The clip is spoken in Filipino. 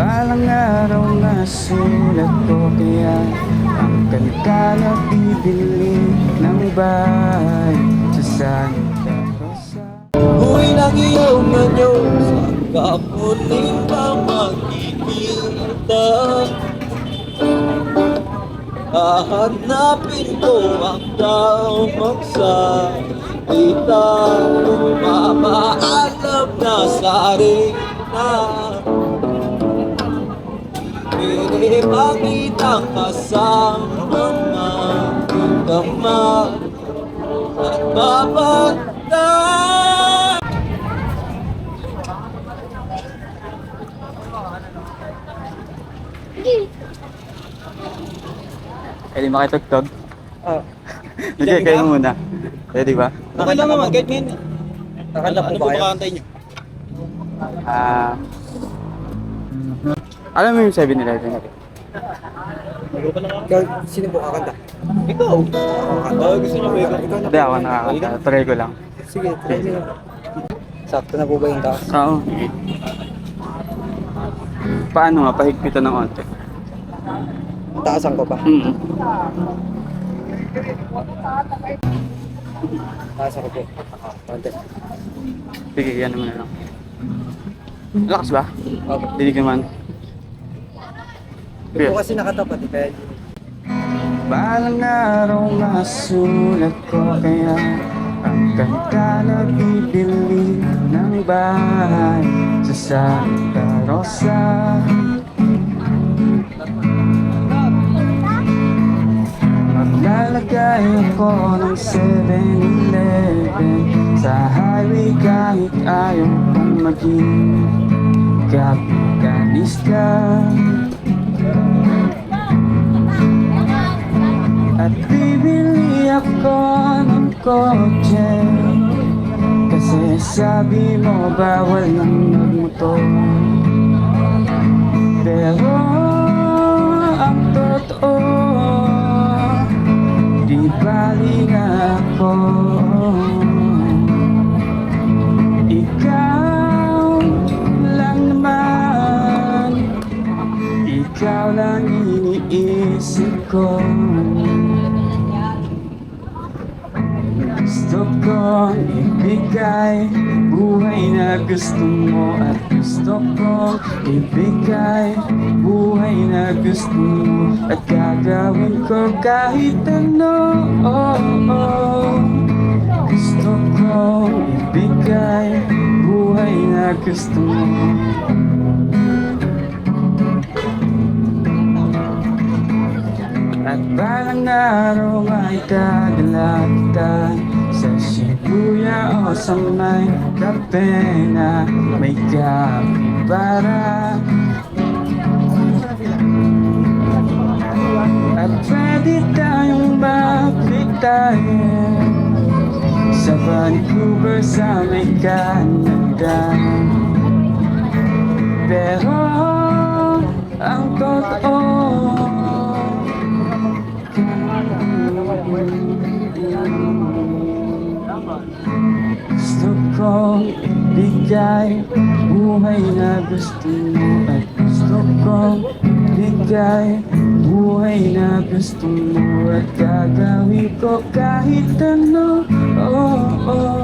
Balang araw na sulat ko kaya Ang kanta na bibili ng bahay Sa Santa Rosa Uy ng iyong anyo Saan ka muling pa magkikita Hahanapin ko ang tamang salita Mamaalam na sa arena Pwede makitang kasamang magdama At mapagdama Pwede makitugtog? Ah, Hindi, kayo muna. Pwede ba? okay lang naman, kahit ngayon. Nakanta po ano ba kayo? kakantay niyo? Ah... alam mo yung 7-Eleven natin? Ikaw, sino po kakanta? Ikaw! Oh, gusto niyo ba ikaw? Na Hindi ako nakakanta. Try ko lang. Sige, try nyo. Sakto na po ba yung taas? Oo. Paano nga? Pahigpitan ng onte. Taasan ko pa. Mm Taasan ko po. Konti. Sige, yan naman lang. Lakas ba? Okay. Dinig naman. Ito po kasi nakatapat, eh, kaya Balang araw na sulat ko kaya Ang kanta na bibili ng bahay Sa Santa Rosa. Maglalagay ako ng 7-Eleven Sa highway kahit ayaw kong maging Kapitalista At bibili ako ng kotse. Kasi sabi mo bawal ng magmotor Pero ang totoo Di bali na ako. Ikaw lang Ikaw lang iniisip ko Gusto kong ibigay Buhay na gusto mo At gusto kong ibigay Buhay na gusto mo At gagawin ko kahit ano oh, oh. Gusto kong ibigay Buhay na gusto mo At balang araw ay dadala kita Sa Shibuya o sa may kape na may kapibara At pwede tayong makitayin Sa Vancouver sa may Canada. Pero ang totoo kong ibigay Buhay na gusto mo At gusto kong ibigay Buhay na gusto mo At gagawin ko kahit ano oh, oh.